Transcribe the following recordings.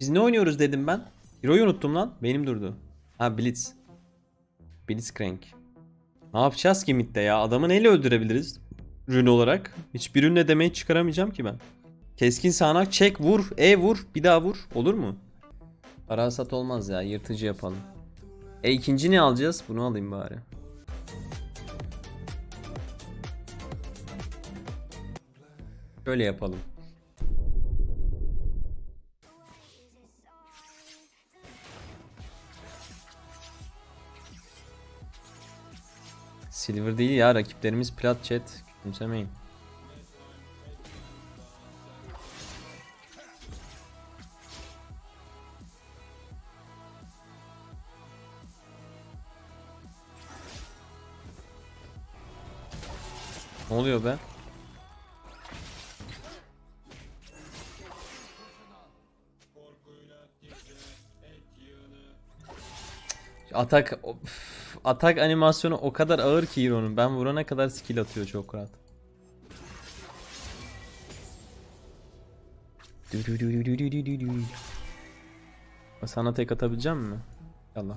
Biz ne oynuyoruz dedim ben. Hero'yu unuttum lan. Benim durdu. Ha Blitz. Blitzcrank. Ne yapacağız ki midde ya? Adamı neyle öldürebiliriz? Rün olarak. Hiçbir ürünle demeyi çıkaramayacağım ki ben. Keskin sağanak çek vur. E vur. Bir daha vur. Olur mu? Parasat olmaz ya. Yırtıcı yapalım. E ikinci ne alacağız? Bunu alayım bari. Böyle yapalım. Silver değil ya rakiplerimiz plat chat. Küçümsemeyin. Ne oluyor be? Atak of, atak animasyonu o kadar ağır ki Hero'nun. Ben vurana kadar skill atıyor çok rahat. Sana tek atabileceğim mi? Yallah.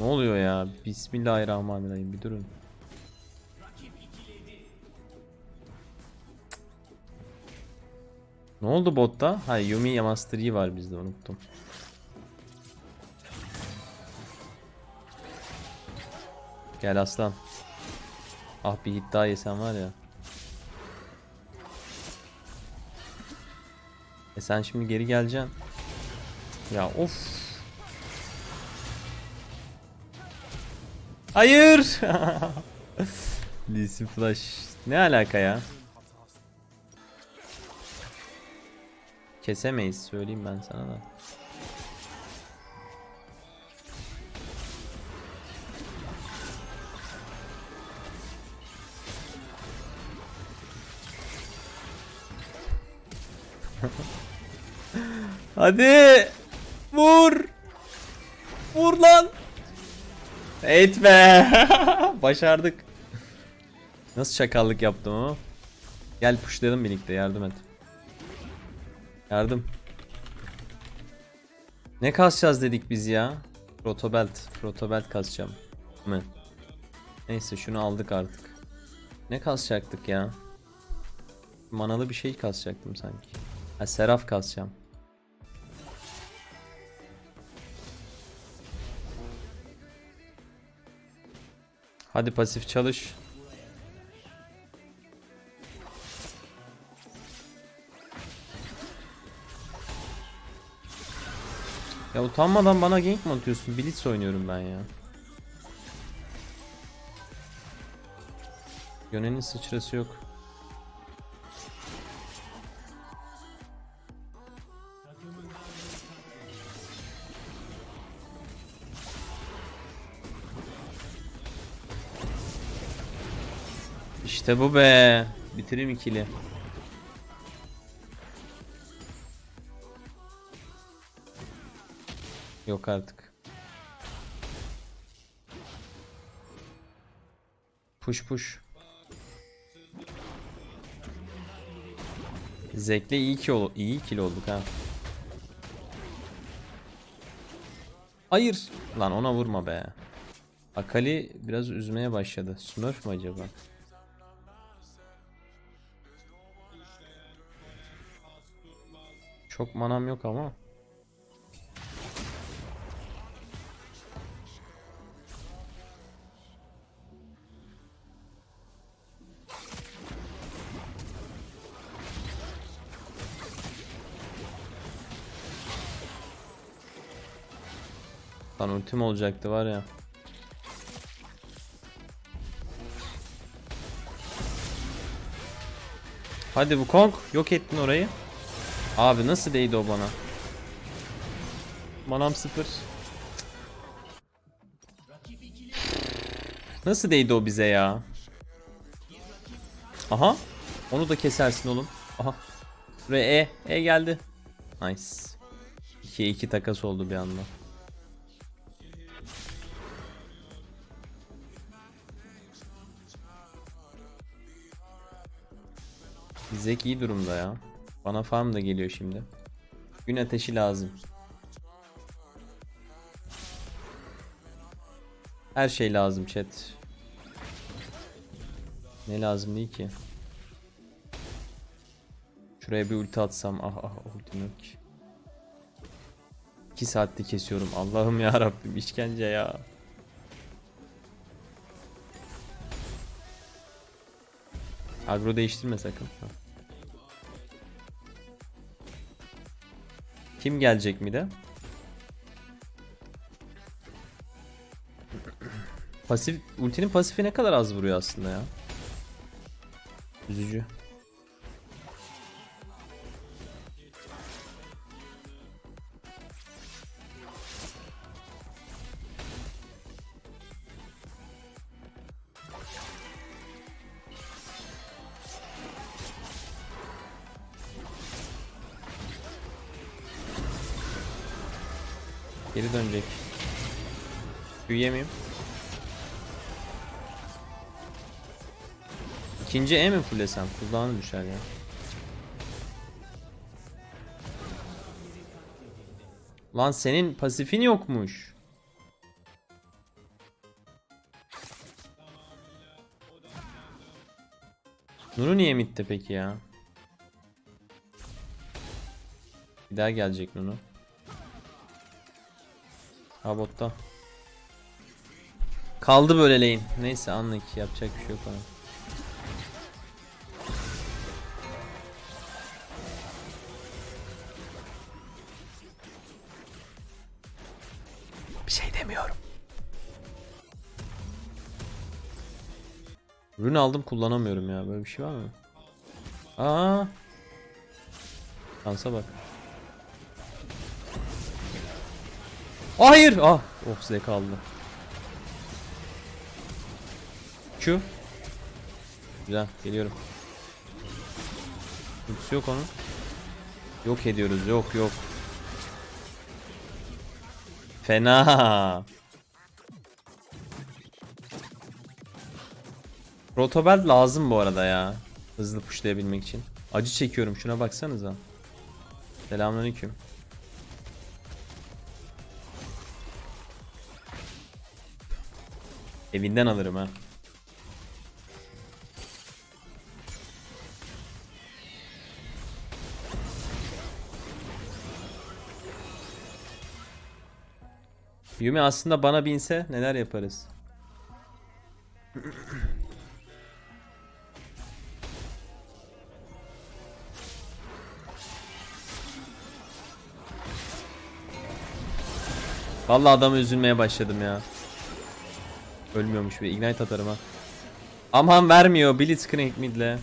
Ne oluyor ya? Bismillahirrahmanirrahim bir durun. Ne oldu botta? Ha Yumi Master var bizde unuttum. Gel aslan. Ah bir hit yesen var ya. E sen şimdi geri geleceksin. Ya of. Hayır. Lee Sin Flash. Ne alaka ya? Kesemeyiz söyleyeyim ben sana da. Hadi. Vur. Vur lan. Etme. Başardık. Nasıl çakallık yaptım ama. Gel pushlayalım birlikte yardım et. Yardım. Ne kasacağız dedik biz ya? Protobelt. Protobelt kasacağım. Mı? Neyse şunu aldık artık. Ne kasacaktık ya? Manalı bir şey kasacaktım sanki. Ha seraf kasacağım. Hadi pasif çalış. Ya utanmadan bana gank mi atıyorsun? Blitz oynuyorum ben ya. Yönenin sıçrası yok. İşte bu be. Bitireyim ikili. Yok artık. Push push. Zekle iyi ki ol iyi kill olduk ha. Hayır. Lan ona vurma be. Akali biraz üzmeye başladı. Smurf mü acaba? Çok manam yok ama. Lan ultim olacaktı var ya. Hadi bu Kong yok ettin orayı. Abi nasıl değdi o bana? Manam sıfır. Nasıl değdi o bize ya? Aha. Onu da kesersin oğlum. Aha. Ve E. E geldi. Nice. 2'ye 2 takas oldu bir anda. Zek iyi durumda ya. Bana farm da geliyor şimdi. Gün ateşi lazım. Her şey lazım chat. Ne lazım değil ki? Şuraya bir ulti atsam ah ah ultim yok ki. 2 saatte kesiyorum Allah'ım ya Rabbim işkence ya. Agro değiştirme sakın. Kim gelecek mi de? Pasif ultinin pasifi ne kadar az vuruyor aslında ya. Üzücü. Büyüyemeyim. İkinci E mi fullesem? Kulağını düşer ya. Lan senin pasifin yokmuş. Nuru niye midde peki ya? Bir daha gelecek Nunu. Ha botta. Kaldı böyle lane. Neyse anlık yapacak bir şey yok ona. Bir şey demiyorum. Ürün aldım kullanamıyorum ya. Böyle bir şey var mı? Aa. Şansa bak. Hayır. Ah. Oh size kaldı. Q. Güzel geliyorum. Ultisi yok onun. Yok ediyoruz. Yok yok. Fena. Protobelt lazım bu arada ya. Hızlı pushlayabilmek için. Acı çekiyorum şuna baksanıza. Selamünaleyküm. Evinden alırım ha. Yumi aslında bana binse neler yaparız? Vallahi adamı üzülmeye başladım ya. Ölmüyormuş bir ignite atarım ha. Aman vermiyor Blitzcrank midle.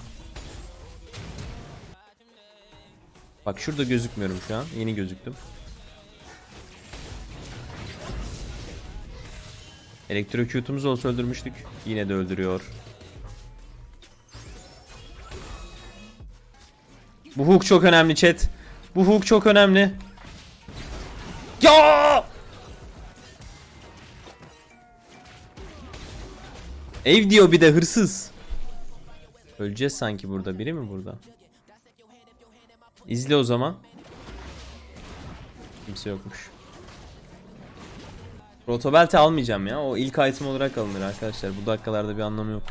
Bak şurada gözükmüyorum şu an. Yeni gözüktüm. Elektrocute'umuz olsa öldürmüştük. Yine de öldürüyor. Bu hook çok önemli chat. Bu hook çok önemli. Ya! Ev diyor bir de hırsız. Öleceğiz sanki burada. Biri mi burada? İzle o zaman. Kimse yokmuş. Rotobelt'i almayacağım ya. O ilk item olarak alınır arkadaşlar. Bu dakikalarda bir anlamı yok.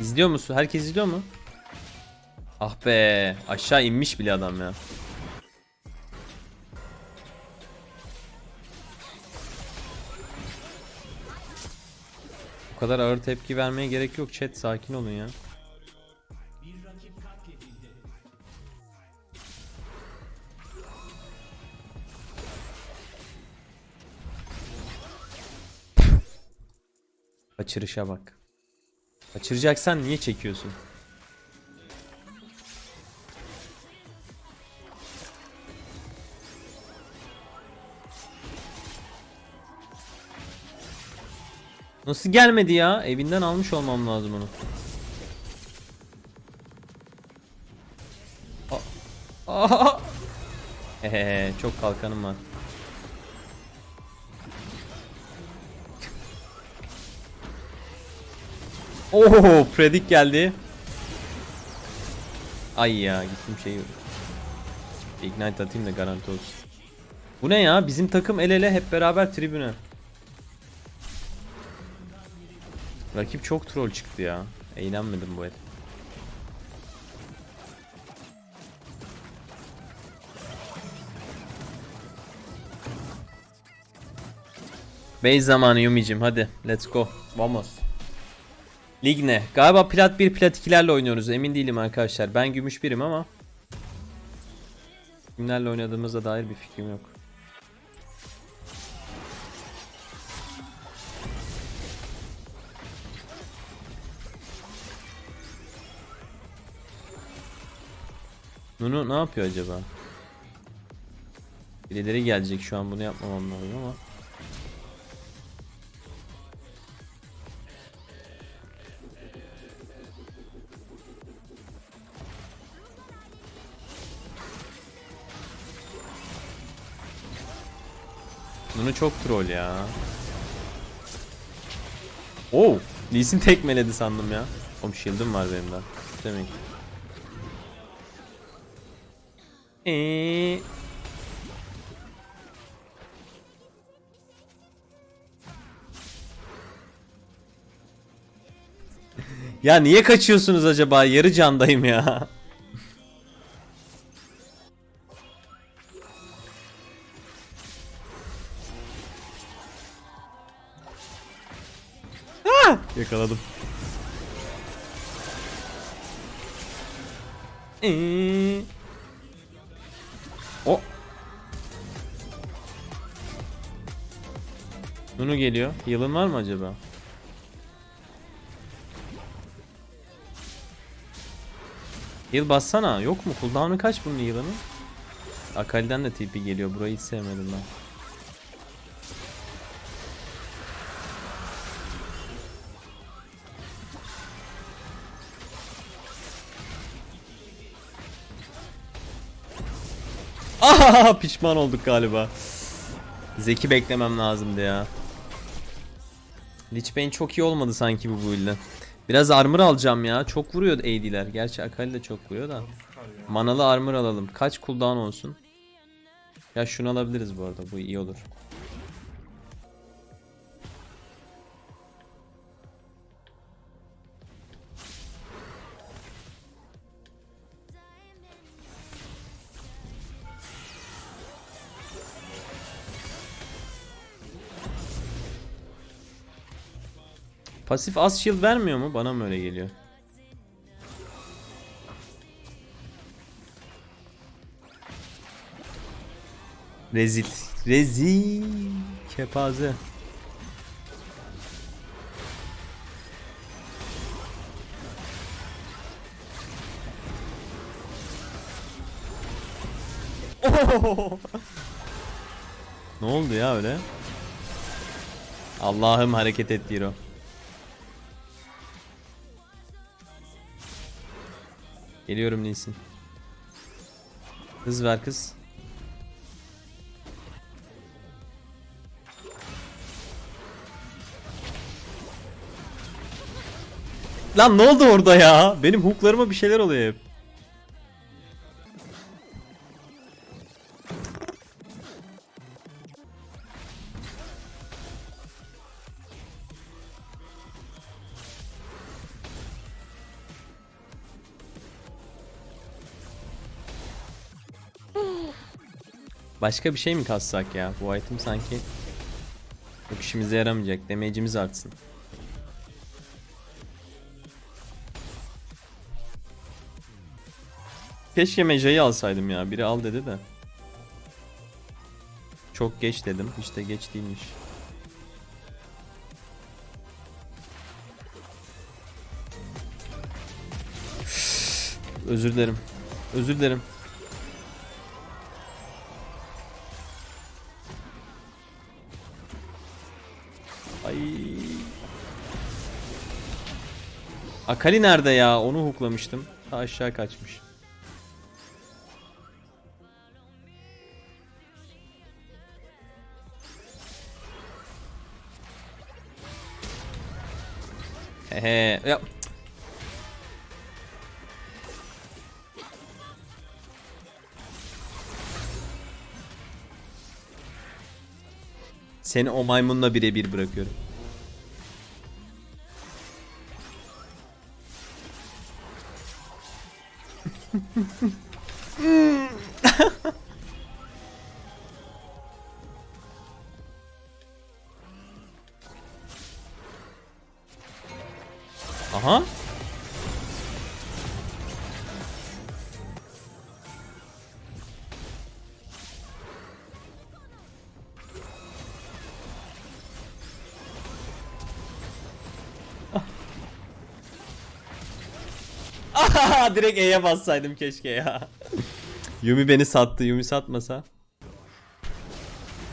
İzliyor musun? Herkes izliyor mu? Ah be, aşağı inmiş bile adam ya. Bu kadar ağır tepki vermeye gerek yok chat sakin olun ya. Kaçırışa bak. Kaçıracaksan niye çekiyorsun? Nasıl gelmedi ya? Evinden almış olmam lazım onu. Aha. Çok kalkanım var. Oo, predik geldi. Ay ya, gittim şey. Ignite atayım da garanti olsun. Bu ne ya? Bizim takım el ele hep beraber tribüne. Rakip çok troll çıktı ya. Eğlenmedim bu el. Base zamanı Yumi'cim hadi let's go. Vamos. Lig ne? Galiba plat 1 plat 2'lerle oynuyoruz emin değilim arkadaşlar. Ben gümüş birim ama. Kimlerle oynadığımıza dair bir fikrim yok. Nunu ne yapıyor acaba? Birileri gelecek şu an bunu yapmamam lazım ama. Nunu çok troll ya. Oo, Lee Sin tekmeledi sandım ya. Oğlum shield'ım var benim daha. Demek. Eee. ya niye kaçıyorsunuz acaba? Yarı candayım ya. Ah! Yakaladım. Eee. Nunu geliyor. Yılın var mı acaba? Yıl bassana. Yok mu? Cooldown'u kaç bunun yılının? Akali'den de TP geliyor. Burayı hiç sevmedim ben. Aha pişman olduk galiba. Zeki beklemem lazımdı ya. Lich Bane çok iyi olmadı sanki bu build'de. Biraz armor alacağım ya. Çok vuruyor AD'ler. Gerçi Akali de çok vuruyor da. Manalı armor alalım. Kaç cooldown olsun? Ya şunu alabiliriz bu arada. Bu iyi olur. Pasif az shield vermiyor mu? Bana mı öyle geliyor? Rezil. Rezil. Kepaze. Ne oldu ya öyle? Allah'ım hareket et Diro. Geliyorum Nisin. Hız ver kız. Lan ne oldu orada ya? Benim hooklarıma bir şeyler oluyor hep. Başka bir şey mi kassak ya? Bu item sanki çok işimize yaramayacak. Damage'imiz artsın. Keşke Meja'yı alsaydım ya. Biri al dedi de. Çok geç dedim. İşte geç değilmiş. Özür dilerim. Özür dilerim. Akali nerede ya? Onu hooklamıştım. Ta aşağı kaçmış. Hehe. Ya. Seni o maymunla birebir bırakıyorum. Aha. Direkt E'ye bassaydım keşke ya. Yumi beni sattı. Yumi satmasa.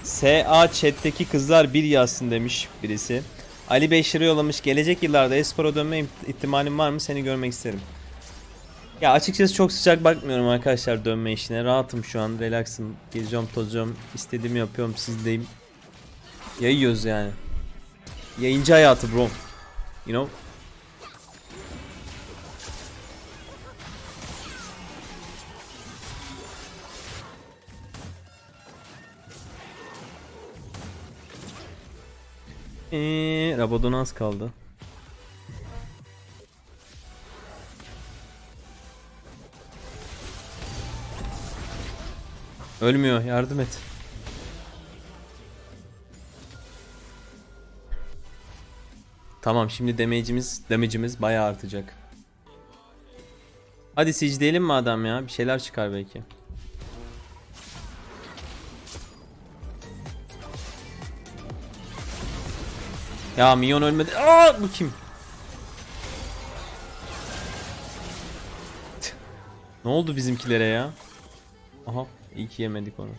SA chat'teki kızlar bir yazsın demiş birisi. Ali 5 lira yollamış. Gelecek yıllarda espora dönme im- ihtimalim var mı? Seni görmek isterim. Ya açıkçası çok sıcak bakmıyorum arkadaşlar dönme işine. Rahatım şu an. Relaxım. Geziyorum, tozuyorum. istediğimi yapıyorum. Sizdeyim. Yayıyoruz yani. Yayıncı hayatı bro. You know? Eee Rabadon az kaldı. Ölmüyor yardım et. Tamam şimdi damage'imiz damage'imiz bayağı artacak. Hadi sicdeyelim mi adam ya? Bir şeyler çıkar belki. Ya Minyon ölmedi. Aa bu kim? ne oldu bizimkilere ya? Aha iyi ki yemedik onu.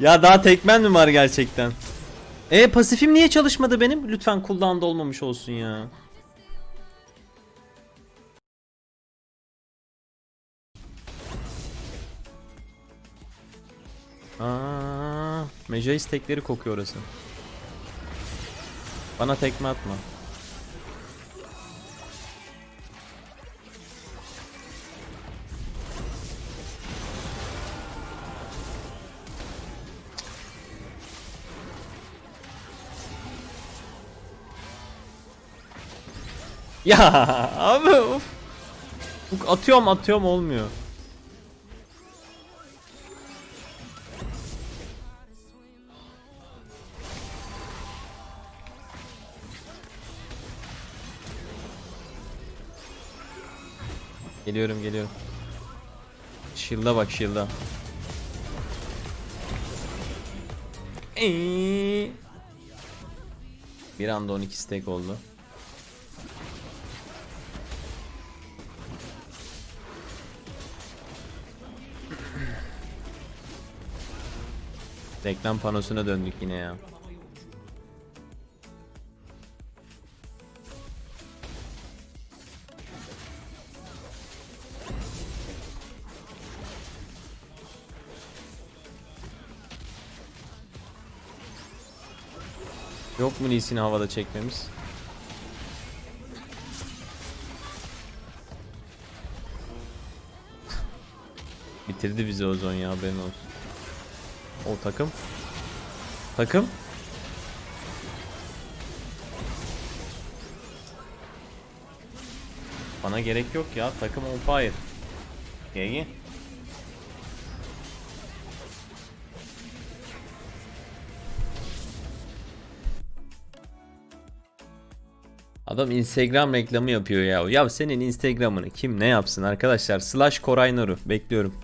ya daha tekmen mi var gerçekten? E pasifim niye çalışmadı benim? Lütfen cooldown'da olmamış olsun ya. Mejais tekleri kokuyor orası. Bana tekme atma. Ya abi of. Atıyorum atıyorum olmuyor. Geliyorum geliyorum. Shield'a bak shield'a. Bir anda 12 stack oldu. Reklam panosuna döndük yine ya. Yok mu Lee Sin'i havada çekmemiz? Bitirdi bizi Ozon ya haberin olsun. O takım. Takım. Bana gerek yok ya. Takım on fire. GG. Adam Instagram reklamı yapıyor ya. Ya senin Instagram'ını kim ne yapsın arkadaşlar? Slash Koray Nuru. Bekliyorum.